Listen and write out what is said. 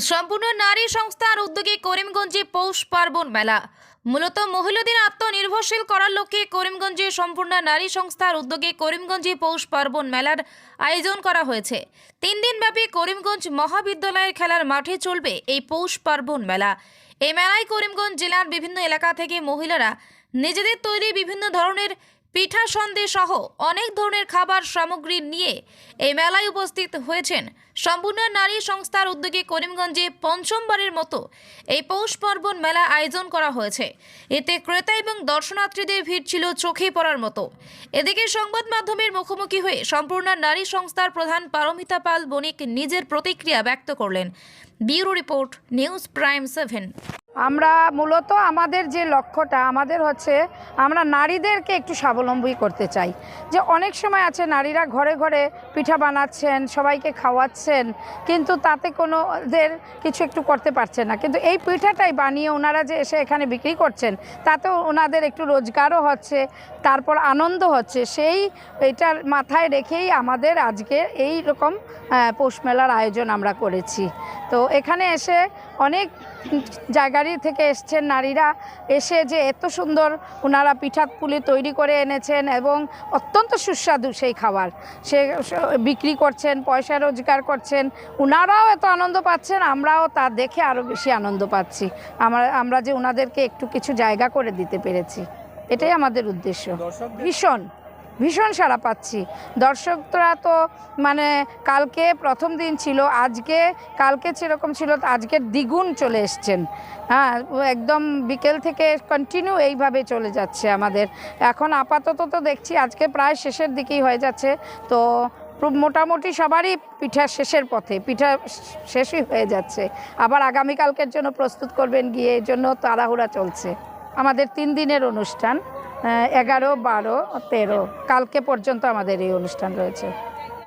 সম্পূর্ণ নারী সংস্থার উদ্যোগে করিমগঞ্জে পৌষ পার্বণ মেলা। মূলত মহিলাদের আত্মনির্ভরশীল করার লক্ষ্যে করিমগঞ্জে সম্পূর্ণ নারী সংস্থার উদ্যোগে করিমগঞ্জে পৌষ পার্বণ মেলার আয়োজন করা হয়েছে। তিন দিনব্যাপী করিমগঞ্জ মহাবিদ্যালয়ের খেলার মাঠে চলবে এই পৌষ পার্বণ মেলা। এই মেলায় করিমগঞ্জ জেলার বিভিন্ন এলাকা থেকে মহিলারা নিজেদের তৈরি বিভিন্ন ধরনের পিঠা সন্দেহ সহ অনেক ধরনের খাবার সামগ্রী নিয়ে এই মেলায় উপস্থিত হয়েছেন সম্পূর্ণ নারী সংস্থার উদ্যোগে করিমগঞ্জে পঞ্চমবারের মতো এই পৌষ পার্বণ মেলা আয়োজন করা হয়েছে। এতে ক্রেতা এবং দর্শনার্থীদের ভিড় ছিল চোখে পড়ার মতো। এদিকে সংবাদ মাধ্যমের মুখোমুখি হয়ে সম্পূর্ণ নারী সংস্থার প্রধান পারমিতা পাল বণিক নিজের প্রতিক্রিয়া ব্যক্ত করলেন। Bureau report, news prime seven. আমরা মূলত আমাদের যে লক্ষ্যটা, আমাদের হচ্ছে আমরা নারীদেরকে একটু স্বাবলম্বী করতে চাই। যে অনেক সময় আছে নারীরা ঘরে ঘরে পিঠা বানাচ্ছেন, সবাইকে খাওয়াচ্ছেন, কিন্তু তাতে কোনো ওদের কিছু একটু করতে পারছেন না। কিন্তু এই পিঠাটাই বানিয়ে ওনারা যে এসে এখানে বিক্রি করছেন, তাতেও ওনাদের একটু রোজগারও হচ্ছে, তারপর আনন্দ হচ্ছে। সেই এটার মাথায় রেখেই আমাদের আজকে এই রকম পৌষ মেলার আয়োজন আমরা করেছি। তো এখানে এসে অনেক জায়গারই থেকে এসছেন নারীরা। এসে যে এত সুন্দর ওনারা পিঠা পুলি তৈরি করে এনেছেন এবং অত্যন্ত সুস্বাদু সেই খাবার। সে বিক্রি করছেন পয়সা রোজগার করছেন। ওনারাও এত আনন্দ পাচ্ছেন আমরাও তা দেখে আরও বেশি আনন্দ পাচ্ছি। আমরা আমরা যে ওনাদেরকে একটু কিছু জায়গা করে দিতে পেরেছি। এটাই আমাদের উদ্দেশ্য। ভীষণ। ভীষণ সাড়া পাচ্ছি। দর্শকরা তো মানে কালকে প্রথম দিন ছিল, আজকে, কালকে যেরকম ছিল আজকের দ্বিগুণ চলে এসছেন। হ্যাঁ একদম বিকেল থেকে কন্টিনিউ এইভাবে চলে যাচ্ছে আমাদের। এখন আপাতত তো দেখছি আজকে প্রায় শেষের দিকেই হয়ে যাচ্ছে। তো মোটামুটি সবারই পিঠা শেষের পথে, পিঠা শেষই হয়ে যাচ্ছে। আবার আগামীকালকের জন্য প্রস্তুত করবেন গিয়ে, এর জন্য তাড়াহুড়া চলছে। আমাদের তিন দিনের অনুষ্ঠান। এগারো বারো তেরো। কালকে পর্যন্ত আমাদের এই অনুষ্ঠান রয়েছে।